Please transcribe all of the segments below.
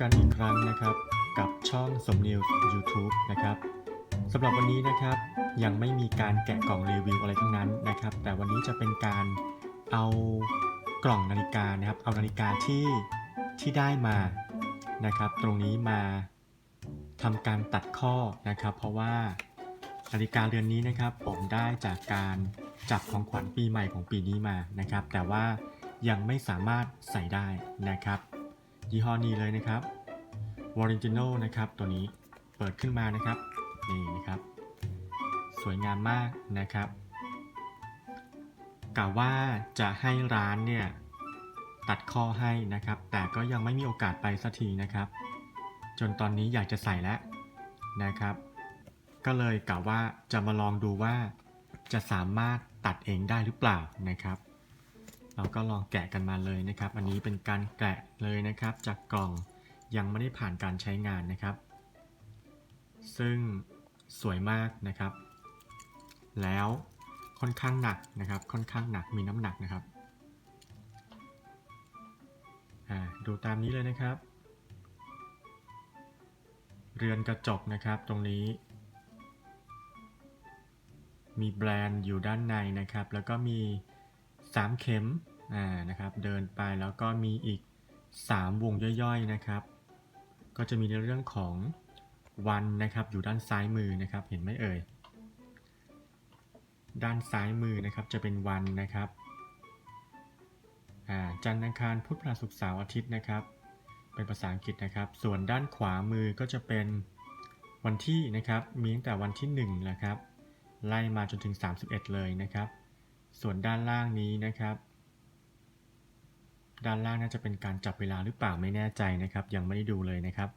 กันอีกครั้งนะครับ กับช่องสมนิว YouTube นะครับสำหรับวันนี้นะครับยังไม่มีการแกะกล่องรีวิวอะไรทั้งนั้นนะครับ แต่วันนี้จะเป็นการเอากล่องนาฬิกานะครับ เอานาฬิกาที่ที่ได้มานะครับ ตรงนี้มาทำการตัดข้อนะครับ เพราะว่านาฬิกาเรือนนี้นะครับ ผมได้จากการจับของขวัญปีใหม่ของปีนี้มานะครับ แต่ว่ายังไม่สามารถใส่ได้นะครับ ยี่ห้อนี้เลยนะครับ w a r i g i n a l นะครับ ตัวนี้เปิดขึ้นมานะครับ นี่นะครับ สวยงามมากนะครับกะว่าจะให้ร้านเนี่ย ตัดข้อให้นะครับ แต่ก็ยังไม่มีโอกาสไปสักทีนะครับ จนตอนนี้อยากจะใส่แล้วนะครับ ก็เลยกะว่าจะมาลองดูว่าจะสามารถตัดเองได้หรือเปล่านะครับ เราก็ลองแกะกันมาเลยนะครับ อันนี้เป็นการแกะเลยนะครับ จากกล่องยังไม่ได้ผ่านการใช้งานนะครับ ซึ่งสวยมากนะครับ แล้วค่อนข้างหนักนะครับ ค่อนข้างหนักมีน้ำหนักนะครับดูตามนี้เลยนะครับ เรือนกระจกนะครับตรงนี้ มีแบรนด์อยู่ด้านในนะครับ แล้วก็มี 3 เข็มนะครับเดินไปแล้วก็มีอีก 3 วงย่อยๆนะครับ ก็จะมีในเรื่องของวันนะครับอยู่ด้านซ้ายมือนะครับเห็นไหมเอ่ยด้านซ้ายมือนะครับจะเป็นวันนะครับจันทร์อังคารพุธพฤหัสศุกร์เสาร์อาทิตย์นะครับ เป็นภาษาอังกฤษนะครับ ส่วนด้านขวามือก็จะเป็นวันที่นะครับมีตั้งแต่วันที่1นะครับไล่มาจนถึง 31 เลยนะครับ ส่วนด้านล่างนี้นะครับ ด้านล่างน่าจะเป็นการจับเวลาหรือเปล่าไม่แน่ใจนะครับ ยังไม่ได้ดูเลยนะครับ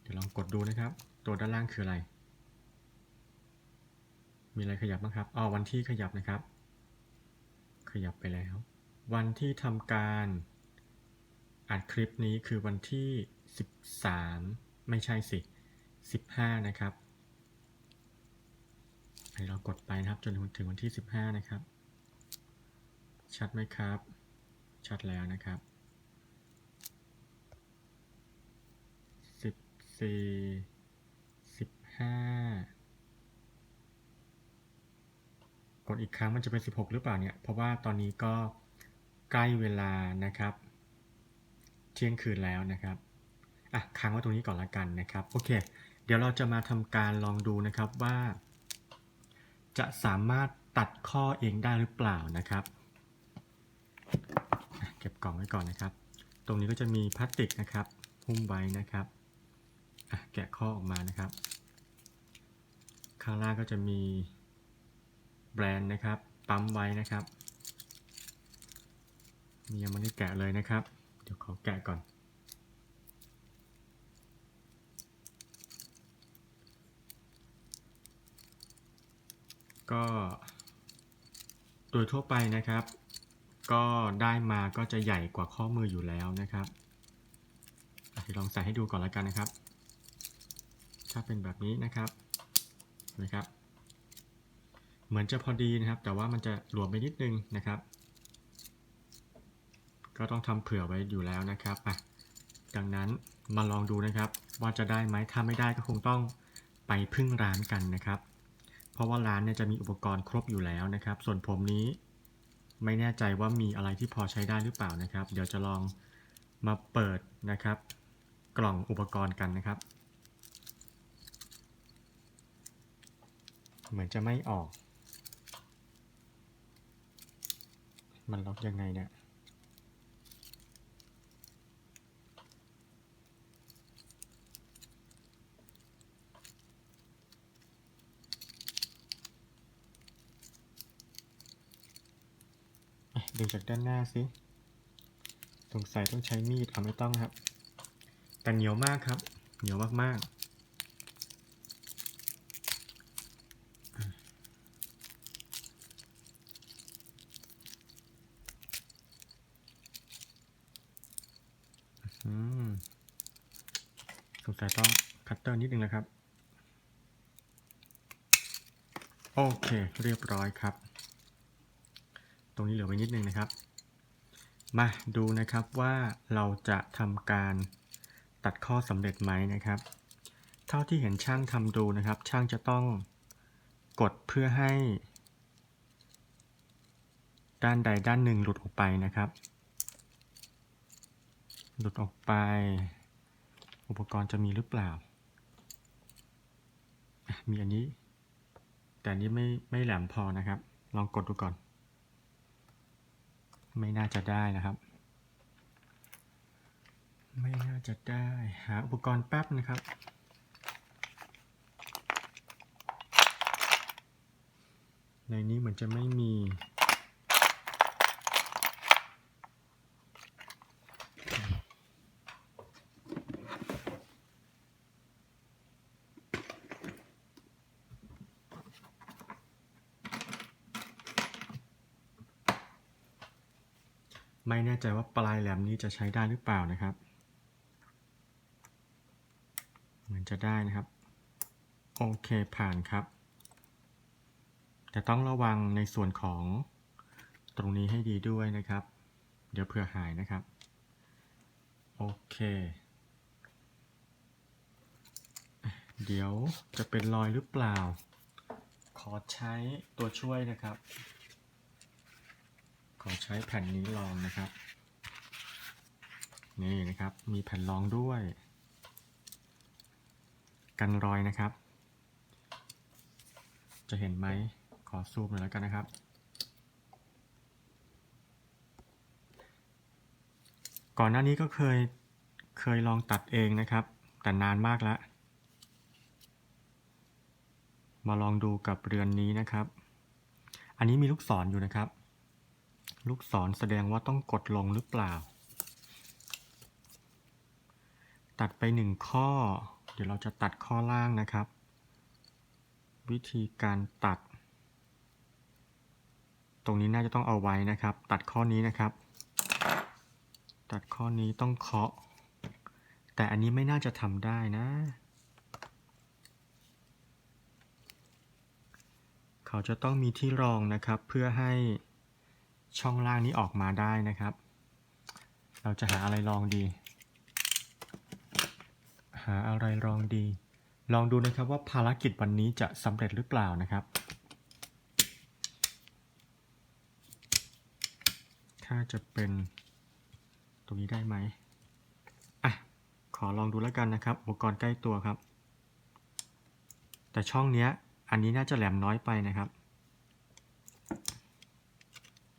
เดี๋ยวลองกดดูนะครับ ตัวด้านล่างคืออะไร มีอะไรขยับบ้างครับอ๋อวันที่ขยับนะครับ ขยับไปแล้ว วันที่ทำการอัดคลิปนี้คือวันที่ 13 ไม่ใช่สิ15 นะครับ ให้เรากดไปนะครับ จนถึงวันที่ 15 นะครับ ชัดไหมครับ ชัดแล้วนะครับ 14 15 กดอีกครั้งมันจะเป็น 16 หรือเปล่าเนี่ย เพราะว่าตอนนี้ก็ใกล้เวลานะครับ เที่ยงคืนแล้วนะครับอะค้างไว้ตรงนี้ก่อนละกันนะครับ โอเค เดี๋ยวเราจะมาทำการลองดูนะครับว่า จะสามารถตัดข้อเองได้หรือเปล่านะครับเก็บกล่องไว้ก่อนนะครับ ตรงนี้ก็จะมีพลาสติกนะครับหุ้มไว้นะครับแกะข้อออกมานะครับ ข้างล่างก็จะมีแบรนด์นะครับ ปั๊มไว้นะครับยังไม่ได้แกะเลยนะครับ เดี๋ยวขอแกะก่อน ก็โดยทั่วไปนะครับ ก็ได้มาก็จะใหญ่กว่าข้อมืออยู่แล้วนะครับอลองใส่ให้ดูก่อนแล้วกันนะครับ ถ้าเป็นแบบนี้นะครับเห็นะครับ เหมือนจะพอดีนะครับ แต่ว่ามันจะหลวมไปนิดนึงนะครับ ก็ต้องทำเผื่อไว้อยู่แล้วนะครับอะดังนั้นมาลองดูนะครับ ว่าจะได้ไหมถ้าไม่ได้ก็คงต้องไปพึ่งร้านกันนะครับ เพราะว่าร้านเนี่ยจะมีอุปกรณ์ครบอยู่แล้วนะครับ ส่วนผมนี้ไม่แน่ใจว่ามีอะไรที่พอใช้ได้หรือเปล่านะครับ เดี๋ยวจะลองมาเปิดนะครับ กล่องอุปกรณ์กันนะครับ เหมือนจะไม่ออก มันล็อกยังไงเนี่ย จากด้านหน้าสิสงสัยต้องใช้มีดเอาไม่ต้องครับ แต่เหนียวมากครับ เหนียวมากๆสงสัยต้องคัตเตอร์นิดนึงนะครับ โอเค เรียบร้อยครับ ตรงนี้เหลือไว้นิดนึงนะครับ มาดูนะครับว่าเราจะทำการตัดข้อสำเร็จไหมนะครับ เท่าที่เห็นช่างทำดูนะครับ ช่างจะต้องกดเพื่อให้ ด้านใดด้านหนึ่งหลุดออกไปนะครับ หลุดออกไป อุปกรณ์จะมีหรือเปล่า มีอันนี้ แต่นี้ไม่ไม่แหลมพอนะครับ ลองกดดูก่อน ไม่น่าจะได้นะครับ ไม่น่าจะได้หาอุปกรณ์แป๊บนะครับ ในนี้เหมือนจะไม่มี ไม่แน่ใจว่าปลายแหลมนี้จะใช้ได้หรือเปล่านะครับ เหมือนจะได้นะครับ โอเคผ่านครับ แต่ต้องระวังในส่วนของตรงนี้ให้ดีด้วยนะครับ เดี๋ยวเผื่อหายนะครับ โอเค เดี๋ยวจะเป็นรอยหรือเปล่า ขอใช้ตัวช่วยนะครับ ขอใช้แผ่นนี้ลองนะครับ นี่นะครับ มีแผ่นรองด้วย กันรอยนะครับ จะเห็นไหมขอซูมหน่อยแล้วกันนะครับ ก่อนหน้านี้ก็เคยเคยลองตัดเองนะครับ แต่นานมากแล้ว มาลองดูกับเรือนนี้นะครับ อันนี้มีลูกศรออยู่นะครับ ลูกศรแสดงว่าต้องกดลงหรือเปล่า ตัดไปหนึ่งข้อ เดี๋ยวเราจะตัดข้อล่างนะครับ วิธีการตัด ตรงนี้น่าจะต้องเอาไว้นะครับ ตัดข้อนี้นะครับ ตัดข้อนี้ต้องเคาะ แต่อันนี้ไม่น่าจะทำได้นะ เขาจะต้องมีที่รองนะครับเพื่อให้ ช่องล่างนี้ออกมาได้นะครับ เราจะหาอะไรรองดี หาอะไรรองดี ลองดูนะครับว่าภารกิจวันนี้จะสำเร็จหรือเปล่านะครับ ถ้าจะเป็นตรงนี้ได้ไหมอะ ขอลองดูแล้วกันนะครับ อุปกรณ์ใกล้ตัวครับ แต่ช่องเนี้ย อันนี้น่าจะแหลมน้อยไปนะครับ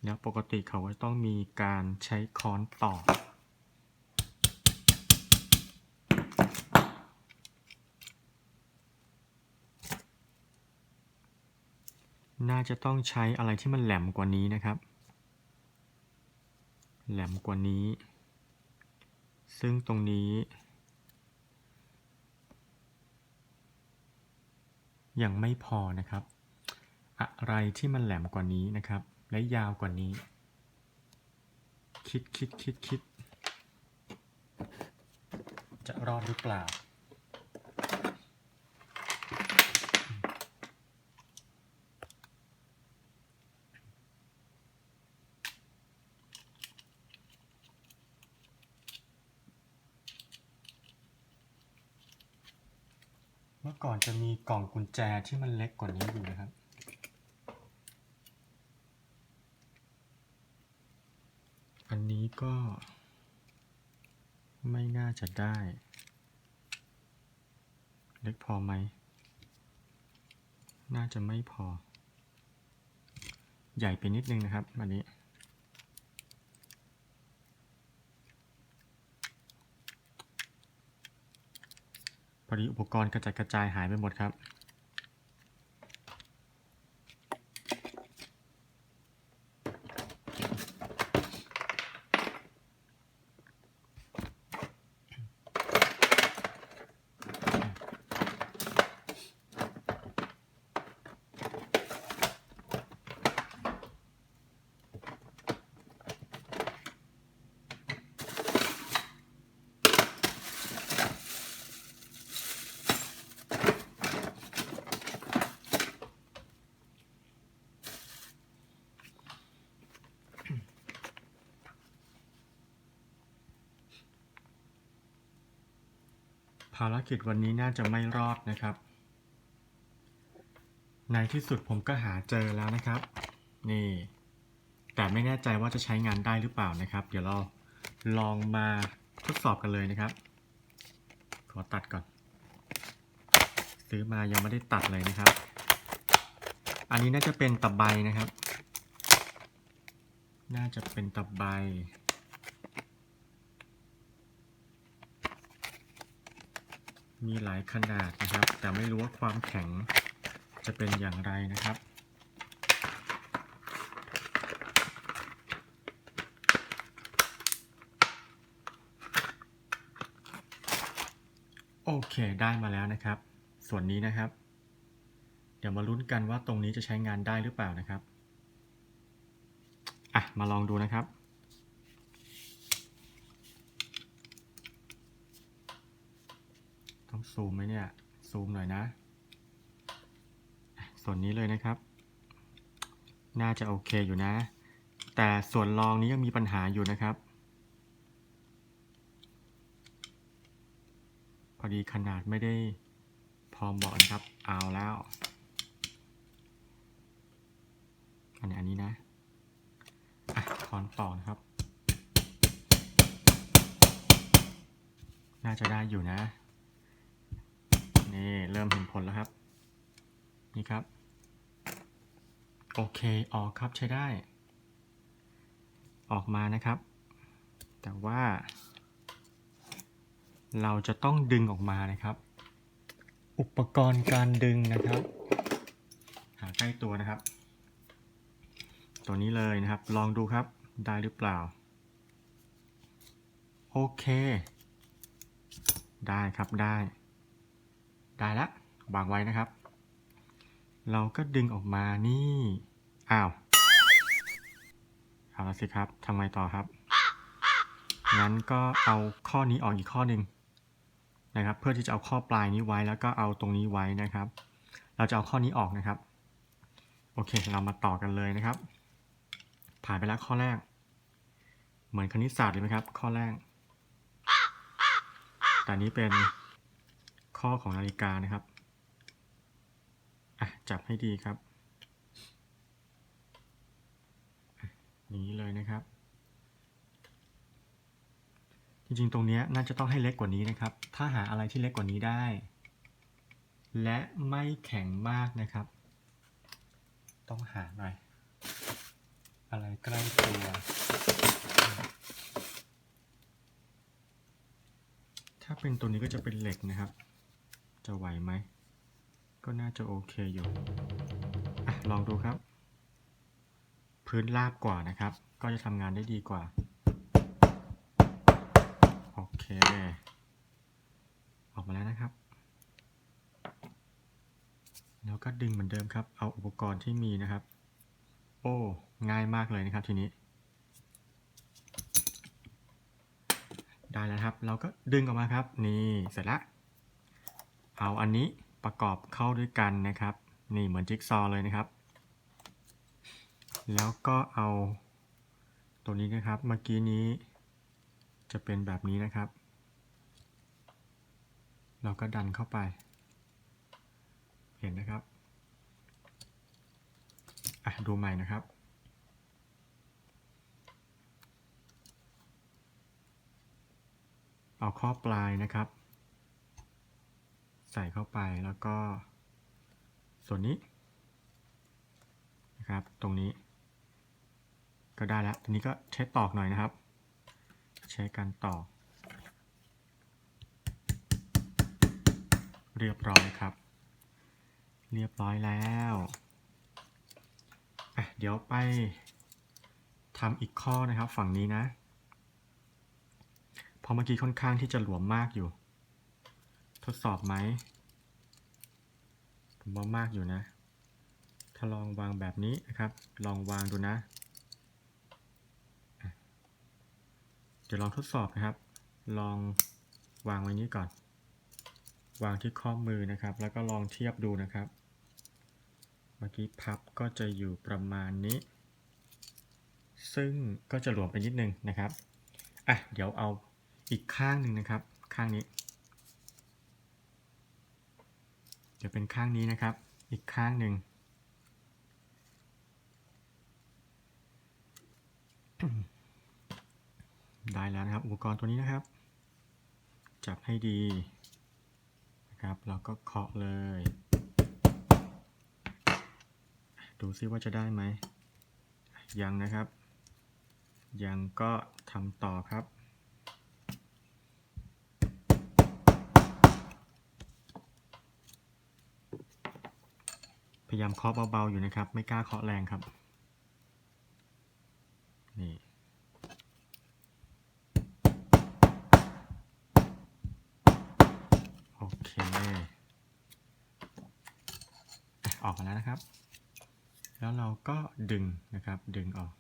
แล้วปกติเขาก็ต้องมีการใช้ค้อนตอกน่าจะต้องใช้อะไรที่มันแหลมกว่านี้นะครับ แหลมกว่านี้ ซึ่งตรงนี้ ยังไม่พอนะครับ อะไรที่มันแหลมกว่านี้นะครับ และยาวกว่านี้ คิดคิดคิดคิด จะรอดหรือเปล่า เมื่อก่อนจะมีกล่องกุญแจที่มันเล็กกว่านี้อยู่นะครับ อั นี้ก็ ไม่น่าจะได้ เล็กพอไหม น่าจะไม่พอ ใหญ่ไปนิดนึงนะครับอันนี้พอดีอุปกรณ์กระจัดกระจายหายไปหมดครับารกิจวันนี้น่าจะไม่รอดนะครับ ในที่สุดผมก็หาเจอแล้วนะครับ นี่ แต่ไม่แน่ใจว่าจะใช้งานได้หรือเปล่านะครับ เดี๋ยวเราลองมาทดสอบกันเลยนะครับ ขอตัดก่อน ซื้อมายังไม่ได้ตัดเลยนะครับ อันนี้น่าจะเป็นตะไบนะครับ น่าจะเป็นตะไบ มีหลายขนาดนะครับ แต่ไม่รู้ว่าความแข็งจะเป็นอย่างไรนะครับ โอเคได้มาแล้วนะครับ ส่วนนี้นะครับ เดี๋ยวมาลุ้นกันว่าตรงนี้จะใช้งานได้หรือเปล่านะครับอะมาลองดูนะครับ ต้อง ซูมไหมเนี่ย ซูมหน่อยนะ ส่วนนี้เลยนะครับ น่าจะโอเคอยู่นะ แต่ส่วนรองนี้ยังมีปัญหาอยู่นะครับ พอดีขนาดไม่ได้พอเหมาะนะครับ เอาแล้ว อันนี้อันนี้นะอะคอนต่อนะครับ น่าจะได้อยู่นะ นี่เริ่มเห็นผลแล้วครับ นี่ครับ โอเคออกครับใช้ได้ ออกมานะครับ แต่ว่า เราจะต้องดึงออกมานะครับ อุปกรณ์การดึงนะครับ หาใกล้ตัวนะครับ ตัวนี้เลยนะครับ ลองดูครับได้หรือเปล่า โอเค ได้ครับได้ ได้แล้ววางไว้นะครับ เราก็ดึงออกมานี่อ้าวเอาละสิครับทำไงต่อครับงั้นก็เอาข้อนี้ออกอีกข้อหนึ่งนะครับ เพื่อที่จะเอาข้อปลายนี้ไว้แล้วก็เอาตรงนี้ไว้นะครับ เราจะเอาข้อนี้ออกนะครับ โอเค เรามาต่อกันเลยนะครับ ผ่านไปแล้วข้อแรก เหมือนคณิตศาสตร์เลยไหมครับ ข้อแรก แต่นี้เป็น ข้อของนาฬิกานะครับอะจับให้ดีครับอย่างนี้เลยนะครับ จริงๆ ตรงนี้น่าจะต้องให้เล็กกว่านี้นะครับ ถ้าหาอะไรที่เล็กกว่านี้ได้ และไม่แข็งมากนะครับ ต้องหาหน่อย อะไรใกล้ตัว ถ้าเป็นตัวนี้ก็จะเป็นเหล็กนะครับ จะไหวไหม ก็น่าจะโอเคอยู่อะลองดูครับ พื้นราบกว่านะครับ ก็จะทำงานได้ดีกว่า โอเค ออกมาแล้วนะครับ แล้วก็ดึงเหมือนเดิมครับ เอาอุปกรณ์ที่มีนะครับ โอ้ ง่ายมากเลยนะครับทีนี้ได้แล้วครับ เราก็ดึงออกมาครับ นี่ เสร็จละ เอาอันนี้ประกอบเข้าด้วยกันนะครับ นี่เหมือนจิ๊กซอเลยนะครับ แล้วก็เอาตัวนี้นะครับ เมื่อกี้นี้จะเป็นแบบนี้นะครับ เราก็ดันเข้าไป เห็นนะครับ อะดูใหม่นะครับเอาข้อปลายนะครับ ใส่เข้าไปแล้วก็ ส่วนนี้นะครับ ตรงนี้ ก็ได้แล้วทีนี้ก็ใช้ตอกหน่อยนะครับ ใช้การตอก เรียบร้อยครับ เรียบร้อยแล้วอะเดี๋ยวไปทำอีกข้อนะครับฝั่งนี้นะพราะเมื่อกี้ค่อนข้างที่จะหลวมมากอยู่ ทดสอบไหม ผมว่ามากอยู่นะ ถ้าลองวางแบบนี้นะครับ ลองวางดูนะอะเดี๋ยวลองทดสอบนะครับ ลองวางไว้นี้ก่อน วางที่ข้อมือนะครับ แล้วก็ลองเทียบดูนะครับ เมื่อกี้พับก็จะอยู่ประมาณนี้ ซึ่งก็จะหลวมไปนิดนึงนะครับ อะ เดี๋ยวเอาอีกข้างหนึ่งนะครับ ข้างนี้ จะเป็นข้างนี้นะครับ อีกข้างหนึ่ง ได้แล้วนะครับ อุปกรณ์ตัวนี้นะครับ จับให้ดีนะครับแล้วก็เคาะเลย ดูซิว่าจะได้ไหมยังนะครับ ยังก็ทำต่อครับ พยายามเคาะเบาๆอยู่นะครับ ไม่กล้าเคาะแรงครับ นี่โอเค ออกมาแล้วนะครับ แล้วเราก็ดึงนะครับ ดึงออก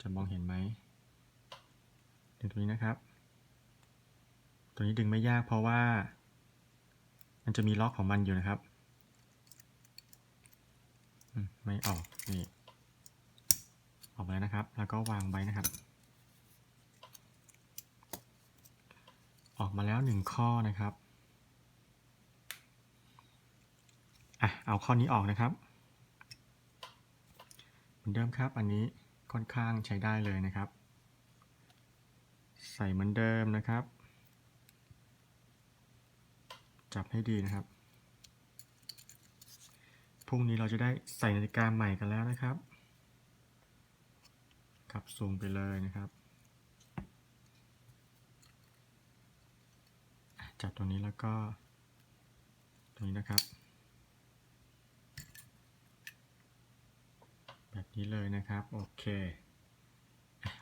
จะมองเห็นไหมดึงตรงนี้นะครับ ตัวนี้ดึงไม่ยากเพราะว่า มันจะมีล็อกของมันอยู่นะครับ ไม่ออกนี่ออกมาแล้วนะครับ แล้วก็วางไว้นะครับ ออกมาแล้วหนึ่งข้อนะครับอะเอาข้อนี้ออกนะครับเหมือนเดิมครับอันนี้ค่อนข้างใช้ได้เลยนะครับ ใส่เหมือนเดิมนะครับ จับให้ดีนะครับ พรุ่งนี้เราจะได้ใส่นาฬิกาใหม่กันแล้วนะครับขับซูมไปเลยนะครับ จับตรงนี้แล้วก็ตรงนี้นะครับ แบบนี้เลยนะครับ โอเค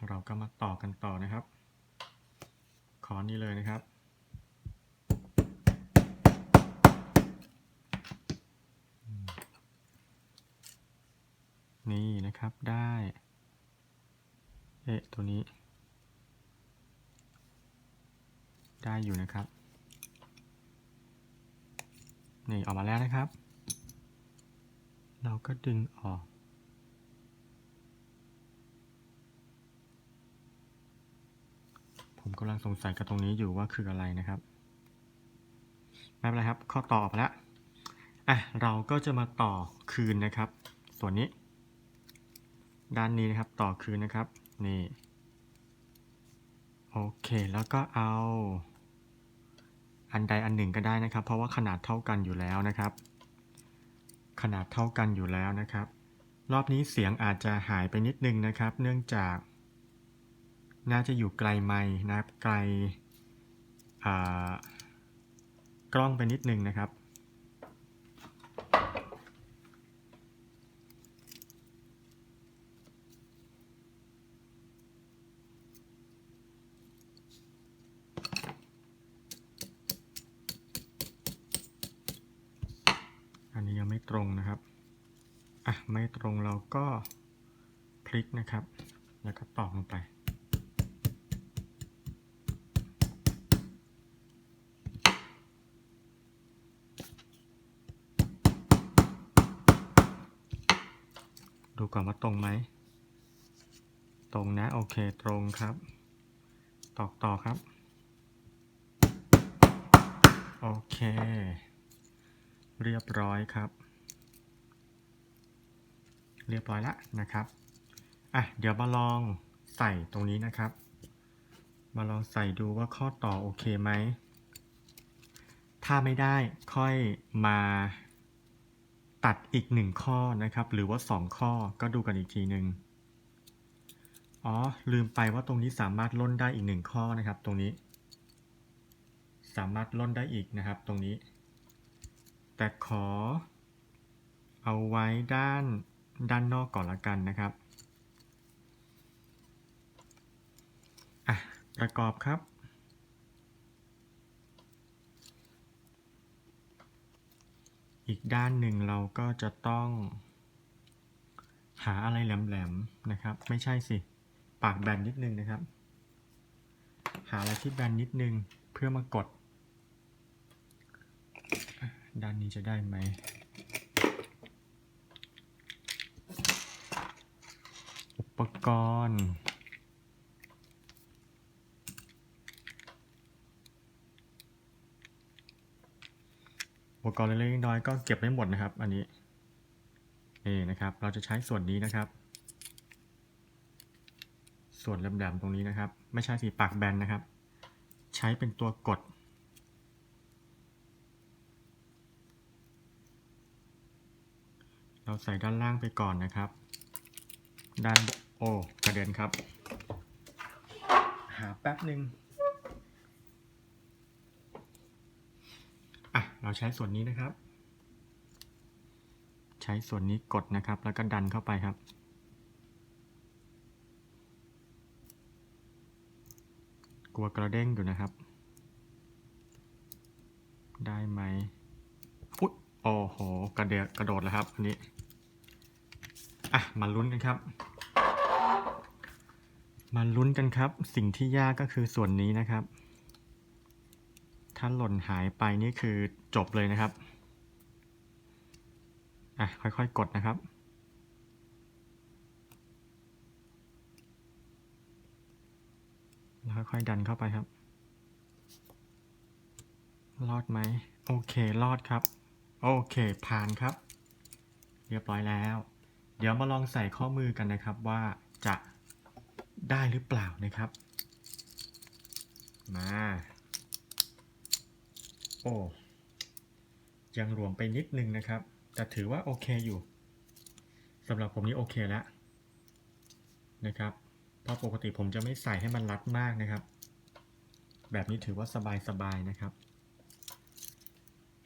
เราก็มาต่อกันต่อนะครับ ขอนี้เลยนะครับ นี่นะครับได้เอ๊ะตัวนี้ ได้อยู่นะครับ นี่ออกมาแล้วนะครับ เราก็ดึงออกผมกำลังสงสัยกับตรงนี้อยู่ว่าคืออะไรนะครับ ไม่เป็นไรครับ ข้อต่อออกมาแล้ว อะ เราก็จะมาต่อคืนนะครับ ส่วนนี้ ด้านนี้นะครับต่อคืนนะครับ นี่ โอเคแล้วก็เอา อันใดอันหนึ่งก็ได้นะครับ เพราะว่าขนาดเท่ากันอยู่แล้วนะครับ ขนาดเท่ากันอยู่แล้วนะครับ รอบนี้เสียงอาจจะหายไปนิดนึงนะครับ เนื่องจาก น่าจะอยู่ไกลไม้นะครับไกลกล้องไปนิดนึงนะครับ อันนี้ยังไม่ตรงนะครับ อะ ไม่ ตรงเราก็พลิกนะครับ แล้วก็ตอกลงไป ดูก่อนว่าตรงไหม ตรงนะ โอเคตรงครับ ตอกต่อครับ โอเค เรียบร้อยครับ เรียบร้อยแล้วนะครับอะเดี๋ยวมาลองใส่ตรงนี้นะครับ มาลองใส่ดูว่าข้อต่อโอเคไหม ถ้าไม่ได้ค่อยมาตัดอีกหนึ่งข้อนะครับ หรือว่าสองข้อก็ดูกันอีกทีหนึ่งอ๋อ ลืมไปว่าตรงนี้สามารถล่นได้อีกหนึ่งข้อนะครับ ตรงนี้ สามารถล่นได้อีกนะครับ ตรงนี้ แต่ขอ เอาไว้ด้าน ด้านนอกก่อนละกันนะครับอะประกอบครับ อีกด้านหนึ่งเราก็จะต้องหาอะไรแหลมๆนะครับ ไม่ใช่สิ ปากแบนนิดนึงนะครับ หาอะไรที่แบนนิดนึงเพื่อมากด ด้านนี้จะได้ไหม ปกรณ์อุปกรณ์เล็กๆน้อยๆก็เก็บไม่หมดนะครับ อันนี้นี่นะครับ เราจะใช้ส่วนนี้นะครับ ส่วนแหลมๆตรงนี้นะครับ ไม่ใช่สีปากแบนนะครับ ใช้เป็นตัวกดเราใส่ด้านล่างไปก่อนนะครับ ด้าน โอ้กระเด็นครับ หาแป๊บหนึ่งอะ เราใช้ส่วนนี้นะครับ ใช้ส่วนนี้กดนะครับ แล้วก็ดันเข้าไปครับ กลัวกระเด้งอยู่นะครับ ได้ไหมอุ๊ยโอ้โห กระเดกระโดดแล้วครับอันนี้ อะ มาลุ้นกันครับ มาลุ้นกันครับ สิ่งที่ยากก็คือส่วนนี้นะครับ ถ้าหล่นหายไปนี่คือจบเลยนะครับ อะ ค่อยๆ กดนะครับ แล้วค่อยๆ ดันเข้าไปครับ รอดไหม โอเค รอดครับ โอเค ผ่านครับ เรียบร้อยแล้ว เดี๋ยวมาลองใส่ข้อมือกันนะครับว่าจะ ได้หรือเปล่านะครับ มา โอ้ยังหลวมไปนิดนึงนะครับ แต่ถือว่าโอเคอยู่สำหรับผมนี่โอเคแล้วนะครับ เพราะปกติผมจะไม่ใส่ให้มันรัดมากนะครับ แบบนี้ถือว่าสบายๆนะครับ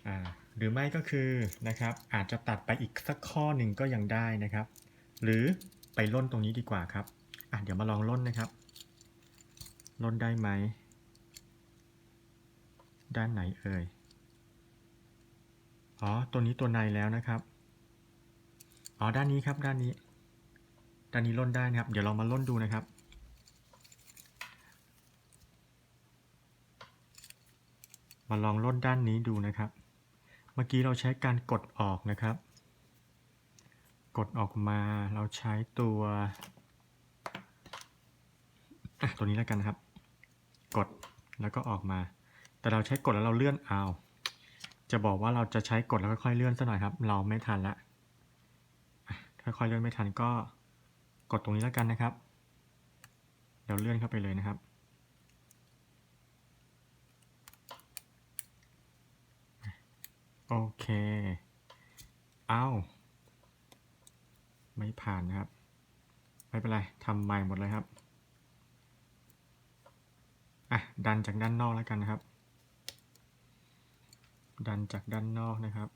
อ่าหรือไม่ก็คือนะครับอาจจะตัดไปอีกสักข้อหนึ่งก็ยังได้นะครับ หรือไปล่นตรงนี้ดีกว่าครับ อะเดี๋ยวมาลองล่นนะครับล่นได้ไหม ด้านไหนเอ่ย อ๋อ ตัวนี้ตัวในแล้วนะครับ อ๋อ ด้านนี้ครับ ด้านนี้ ด้านนี้ล่นได้นะครับ เดี๋ยวเรามาล่นดูนะครับมาลองล่นด้านนี้ดูนะครับ เมื่อกี้เราใช้การกดออกนะครับ กดออกมาเราใช้ตัว อะตัวนี้แล้วกันนะครับ กดแล้วก็ออกมา แต่เราใช้กดแล้วเราเลื่อนเอาจะบอกว่าเราจะใช้กดแล้วค่อยๆเลื่อนซะหน่อยครับ เราไม่ทันละค่อยๆเลื่อนไม่ทันก็กดตรงนี้แล้วกันนะครับ เดี๋ยวเลื่อนเข้าไปเลยนะครับ โอเค เอาไม่ผ่านนะครับ ไม่เป็นไรทำใหม่หมดเลยครับ อะดันจากด้านนอกแล้วกันนะครับ ดันจากด้านนอกนะครับ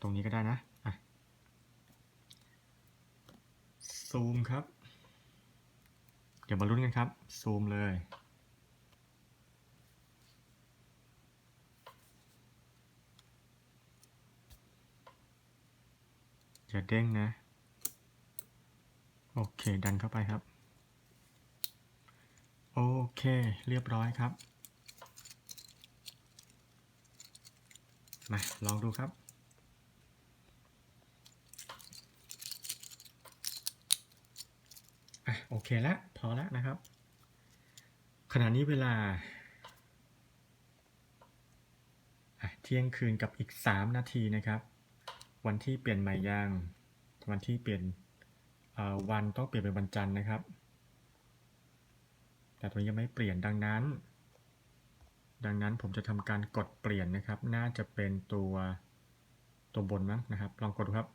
ตรงนี้ก็ได้นะอะซูมครับ เดี๋ยวมาลุ้นกันครับ ซูมเลยอย่าเด้งนะ โอเค ดันเข้าไปครับ โอเค เรียบร้อยครับ มา ลองดูครับ อะ โอเคแล้วพอแล้วนะครับ ขณะนี้เวลาเที่ยงคืนกับอีก 3 นาทีนะครับ วันที่เปลี่ยนใหม่ยัง วันที่เปลี่ยน วันต้องเปลี่ยนเป็นวันจันทร์นะครับ แต่ตัวนี้ยังไม่เปลี่ยนดังนั้น ดังนั้นผมจะทำการกดเปลี่ยนนะครับ น่าจะเป็นตัวตัวบนมั้งนะครับ ลองกดดูครับ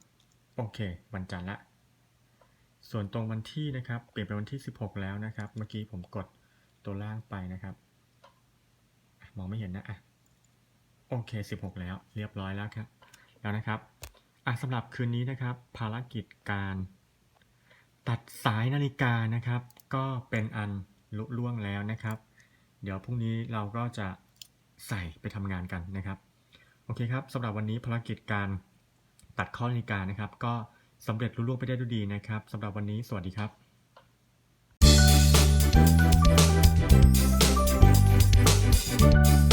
โอเค วันจันทร์ละ ส่วนตรงวันที่นะครับ เปลี่ยนเป็นวันที่ 16 แล้วนะครับ เมื่อกี้ผมกดตัวล่างไปนะครับมองไม่เห็นนะอะโอเค 16 แล้ว เรียบร้อยแล้วครับ แล้วนะครับอะสำหรับคืนนี้นะครับ ภารกิจการ ตัดสายนาฬิกานะครับ ก็เป็นอันลุล่วงแล้วนะครับ เดี๋ยวพรุ่งนี้เราก็จะใส่ไปทำงานกันนะครับ โอเคครับสำหรับวันนี้ภารกิจการตัดข้อนาฬิกานะครับ ก็สำเร็จลุล่วงไปได้ด้วยดีนะครับสำหรับวันนี้สวัสดีครับ